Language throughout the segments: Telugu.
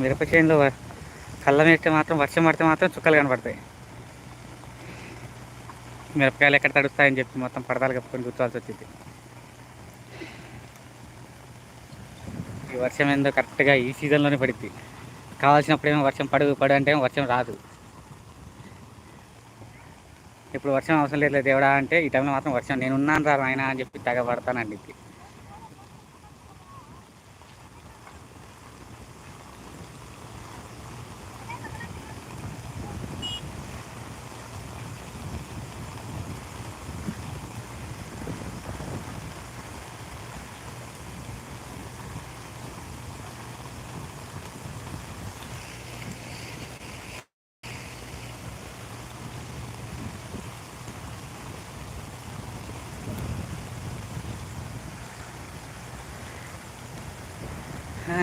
మిరప చేనులో కళ్ళం వేస్తే మాత్రం వర్షం పడితే మాత్రం చుక్కలు కనపడతాయి. మిరపకాయలు ఎక్కడ తడుస్తాయని చెప్పి మొత్తం పడదాలు కప్పుకొని కూర్చోవాల్సి వచ్చింది. ఈ వర్షం ఏందో కరెక్ట్గా ఈ సీజన్లోనే పడుద్ది కావాల్సినప్పుడేమో వర్షం పడు పడు అంటే వర్షం రాదు. ఇప్పుడు వర్షం అవసరం లేదు దేవుడా అంటే ఈ టైంలో మాత్రం వర్షం నేను ఉన్నాను రా నాయన అని చెప్పి తెగబడతానండి ఇది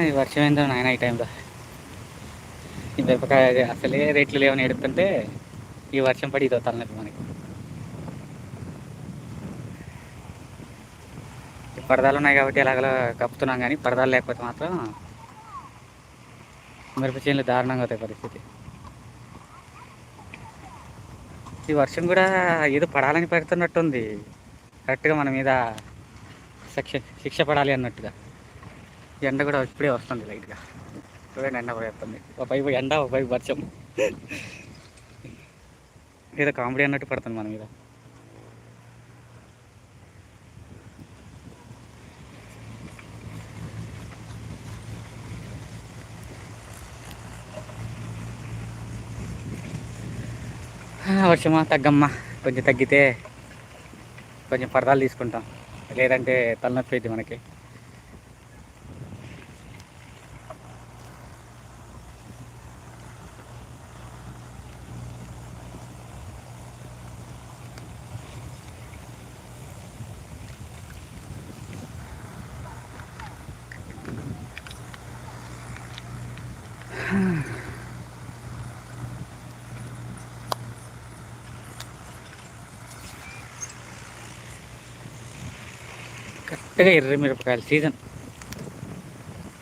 ఈ వర్షం ఏందో నాయన ఈ టైంలో ఈ మిరపకాయ అసలే రేట్లు లేవని ఎడుతుంటే ఈ వర్షం పడి ఇదో తలనొప్పి మనకి. పరదాలు ఉన్నాయి కాబట్టి ఎలాగలో కప్పుతున్నాం కానీ పరదాలు లేకపోతే మాత్రం మిరప చేనులు దారుణంగా అవుతాయి పరిస్థితి. ఈ వర్షం కూడా ఏదో పడాలని పెడుతున్నట్టుంది. కరెక్ట్గా మన మీద శిక్ష శిక్ష పడాలి అన్నట్టుగా. ఎండ కూడా ఇప్పుడే వస్తుంది లైట్గా. చూడండి ఎండ పడుతుంది ఒక పైపు ఎండ ఒక పైపు వర్షం. ఏదో కామెడీ అన్నట్టు పడుతుంది మన మీద. వర్షమా? తగ్గమ్మా. కొంచెం తగ్గితే కొంచెం పరదాలు తీసుకుంటాం. లేదంటే తలనొప్పి అయితే మనకి. కరెక్ట్గా ఎర్ర మిరపకాయలు సీజన్.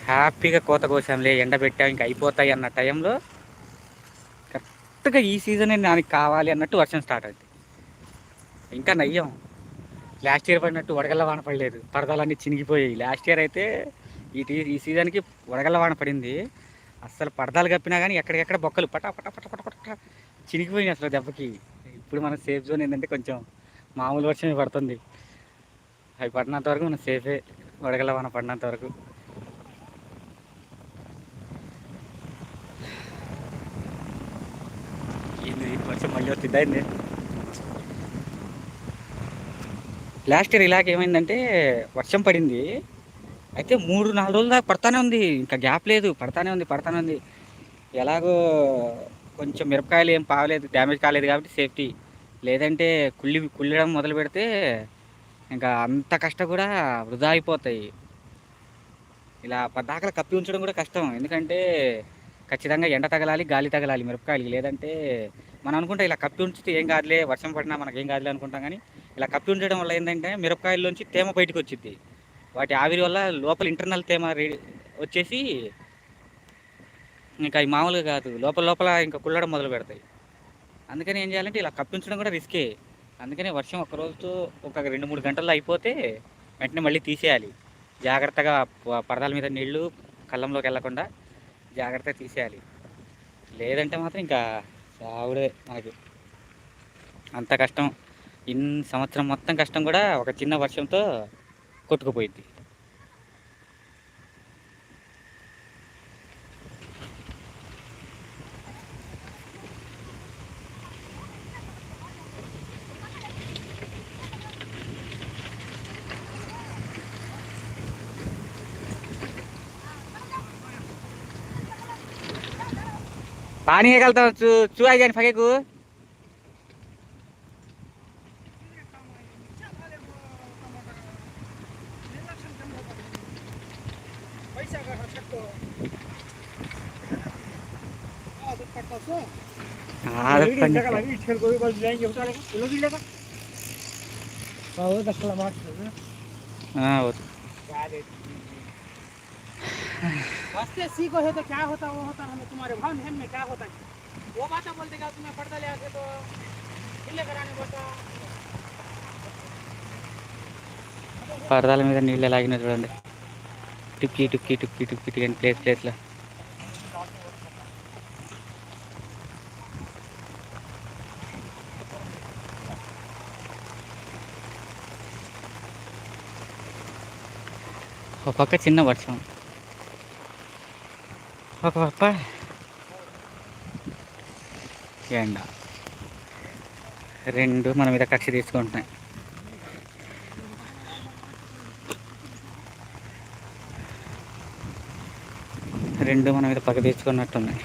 హ్యాపీగా కోత కోసాంలే ఎండ పెట్టాం ఇంకా అయిపోతాయి అన్న టైంలో కరెక్ట్గా ఈ సీజనే దానికి కావాలి అన్నట్టు వర్షం స్టార్ట్ అవుతుంది ఇంకా నయ్యం. లాస్ట్ ఇయర్ పడినట్టు వడగల్ల వాన పడలేదు. పరదాలన్నీ చినిగిపోయాయి. లాస్ట్ ఇయర్ అయితే ఈ టీ- ఈ సీజన్కి వడగల్ల వాన పడింది. అస్సలు పరదాలు కప్పినా కానీ ఎక్కడికెక్కడ బొక్కలు పట పట పట పట పట చినిగిపోయినాయి అసలు దెబ్బకి. ఇప్పుడు మన సేఫ్ జోన్ ఏంటంటే కొంచెం మామూలు వర్షమే పడుతుంది. అవి పడినంత వరకు మనం సేఫే వడగల వాన పడినంత వరకు. ఏంది వర్షం మళ్ళీ వచ్చిందా లాస్ట్ ఇయర్ ఇలాగ ఏమైందంటే వర్షం పడింది. అయితే మూడు నాలుగు రోజుల దాకా పడతానే ఉంది. ఇంకా గ్యాప్ లేదు. పడతానే ఉంది పడతానే ఉంది. ఎలాగో కొంచెం మిరపకాయలు ఏం పావలేదు డ్యామేజ్ కాలేదు కాబట్టి సేఫ్టీ లేదంటే కుళ్ళి కుళ్ళడం మొదలు పెడితే ఇంకా అంత కష్టం కూడా వృధా అయిపోతాయి. ఇలా పద్దాకలు కప్పి ఉంచడం కూడా కష్టం. ఎందుకంటే ఖచ్చితంగా ఎండ తగలాలి గాలి తగలాలి మిరపకాయలకి. లేదంటే మనం అనుకుంటే ఇలా కప్పి ఉంచితే ఏం కాదులే వర్షం పడినా మనకి ఏం కాదులే అనుకుంటాం కానీ ఇలా కప్పి ఉంచడం వల్ల ఏంటంటే మిరపకాయల్లోంచి తేమ బయటకు వచ్చింది వాటి ఆవిరి వల్ల లోపల ఇంటర్నల్ తేమ రే- వచ్చేసి ఇంకా అవి మామూలుగా కాదు. లోపల లోపల ఇంకా కుళ్ళడం మొదలు పెడతాయి. అందుకని ఏం చేయాలంటే ఇలా కప్పించడం కూడా రిస్కే అందుకనే వర్షం ఒక రోజుతో ఒక రెండు మూడు గంటల్లో అయిపోతే వెంటనే మళ్ళీ తీసేయాలి. జాగ్రత్తగా పరదాల మీద నీళ్ళు కళ్ళంలోకి వెళ్ళకుండా జాగ్రత్తగా తీసేయాలి. లేదంటే మాత్రం ఇంకా సావుడే మనకి. అంత కష్టం. ఇన్ సంవత్సరం మొత్తం కష్టం కూడా ఒక చిన్న వర్షంతో కొట్టుకుపోయింది पानी निकालता हूँ चू चू आई जाने फगे को आदत पड़ने का। हाँ वो तो। बसते सीखो है तो क्या होता वो होता हमें तुम्हारे भाव नियम में क्या होता है वो बात बोलते क्या तुम्हें पर्दा ले आके तो किले कराने बोलता పరదాల మీద నీళ్ళు ఎలాగినా చూడండి టుక్కి టుక్కి టుక్కి టుక్కి టుక్కి ప్లేస్ ప్లేస్లో ఒక పక్క చిన్న వర్షం ఒక పాప ఎండ రెండు మన మీద కక్ష తీసుకుంటున్నాయి. రెండు మన మీద పగ తీర్చుకున్నట్టున్నాయి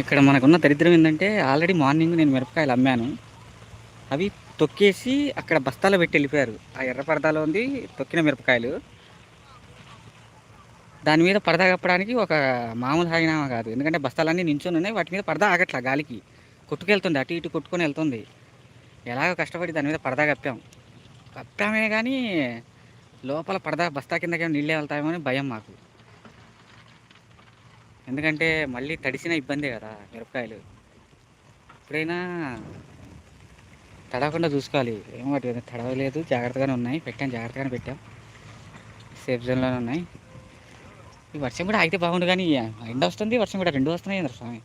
ఇక్కడ మనకున్న దరిద్రం ఏంటంటే ఆల్రెడీ మార్నింగ్ నేను మిరపకాయలు అమ్మాను. అవి తొక్కేసి అక్కడ బస్తాలో పెట్టి వెళ్ళిపోయారు. ఆ ఎర్ర పరదాలో ఉంది తొక్కిన మిరపకాయలు. దాని మీద పరదా కప్పడానికి ఒక మామూలు హాగినామా కాదు. ఎందుకంటే బస్తాలన్నీ నించుని ఉన్నాయి వాటి మీద పరదా ఆగట్లా గాలికి. కొట్టుకెళ్తుంది అటు ఇటు కొట్టుకొని వెళ్తుంది. ఎలాగో కష్టపడి దాని మీద పరదా కప్పాం. కప్పామే కానీ లోపల పరదా బస్తా కిందకేమో నీళ్ళే వెళ్తాయేమో అని భయం మాకు. ఎందుకంటే మళ్ళీ తడిసిన ఇబ్బందే కదా మిరపకాయలు. ఎప్పుడైనా తడవకుండా చూసుకోవాలి. ఏమో వాటి తడవలేదు. జాగ్రత్తగానే ఉన్నాయి. పెట్టాం జాగ్రత్తగానే పెట్టాం. సేఫ్ జోన్లోనే ఉన్నాయి. ఈ వర్షం కూడా ఆగితే బాగుండు కానీ ఎండ వస్తుంది వర్షం కూడా. రెండు వస్తున్నాయి అందరు స్వామి?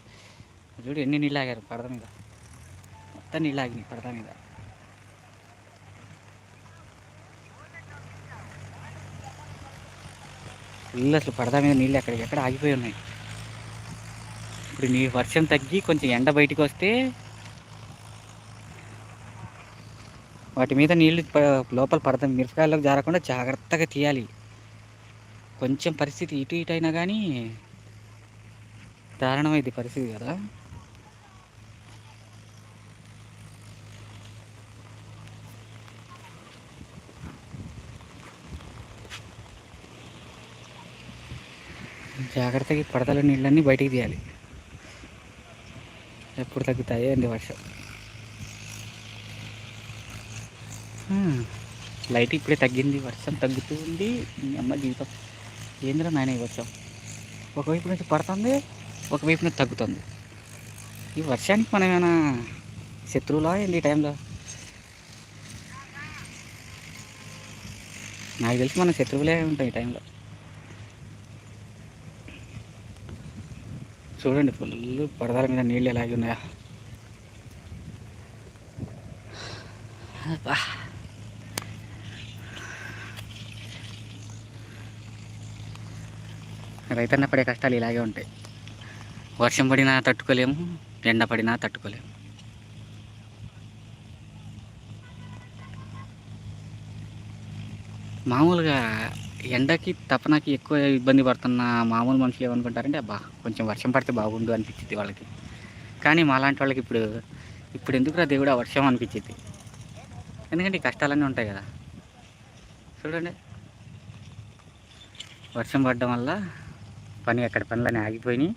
చూడు ఎన్ని నీళ్ళు ఆగారు పడద మీద. మొత్తం నీళ్ళు ఆగినాయి పడద మీద. నీళ్ళు అసలు పడద మీద నీళ్ళు ఎక్కడికి ఎక్కడ ఆగిపోయి ఉన్నాయి. ఇప్పుడు నీ వర్షం తగ్గి కొంచెం ఎండ బయటికి వస్తే వాటి మీద నీళ్ళు ప- లోపల పడతాం. మిరపకాయలకు జారకుండా జాగ్రత్తగా తీయాలి. కొంచెం పరిస్థితి ఇటు ఇటు అయినా కానీ దారుణమైంది పరిస్థితి కదా. జాగ్రత్తగా పడతల నీళ్ళన్నీ బయటికి తీయాలి. ఎప్పుడు తగ్గుతాయో అండి వర్షం. లైట్ ఇప్పుడే తగ్గింది వర్షం తగ్గుతూ ఉంది. మీ అమ్మ జీవితం ఏంద్రా నాయన ఈ వర్షం? ఒకవైపు నుంచి పడుతుంది ఒకవైపు నుంచి తగ్గుతుంది. ఈ వర్షానికి మనం ఏమైనా శత్రువులా ఏంది ఈ టైంలో? నాకు తెలిసి మన శత్రువులే ఉంటాయి ఈ టైంలో. చూడండి ఫుల్ పరదాల మీద నీళ్ళు ఎలాగే ఉన్నాయా? రైతన్న పడే కష్టాలు ఇలాగే ఉంటాయి. వర్షం పడినా తట్టుకోలేము ఎండ పడినా తట్టుకోలేము. మామూలుగా ఎండకి తపనకి ఎక్కువ ఇబ్బంది పడుతున్న మామూలు మనుషులు ఏమనుకుంటారంటే అబ్బా కొంచెం వర్షం పడితే బాగుండు అనిపించింది వాళ్ళకి. కానీ మాలాంటి వాళ్ళకి ఇప్పుడు ఇప్పుడు ఎందుకురా దేవుడు వర్షం అనిపించింది ఎందుకంటే ఈ కష్టాలన్నీ ఉంటాయి కదా. చూడండి. వర్షం పడడం వల్ల పని ఎక్కడ పనులన్నీ ఆగిపోయినాయి.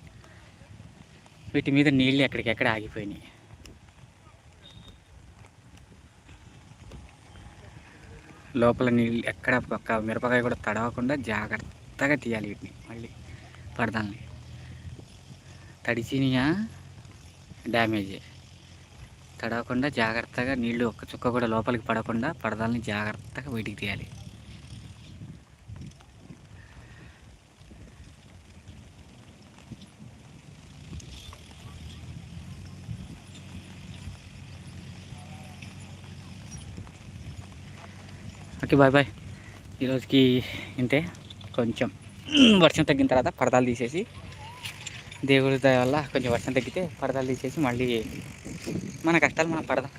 వీటి మీద నీళ్ళు ఎక్కడికెక్కడ ఆగిపోయినాయి. లోపల నీళ్ళు ఎక్కడ పక్క మిరపకాయ కూడా తడవకుండా జాగ్రత్తగా తీయాలి వీటిని. మళ్ళీ పడదాల్ని తడిచినయా? డ్యామేజ్. తడవకుండా జాగ్రత్తగా నీళ్ళు ఒక్క చుక్క కూడా లోపలికి పడకుండా పడదాలని జాగ్రత్తగా బయటికి తీయాలి. ఓకే బాయ్ బాయ్ ఈరోజుకి ఇంతే. కొంచెం వర్షం తగ్గిన తర్వాత పరదాలు తీసేసి దేవుడి దయ వల్ల కొంచెం వర్షం తగ్గితే పరదాలు తీసేసి మళ్ళీ మన కష్టాలు మనం పడదాం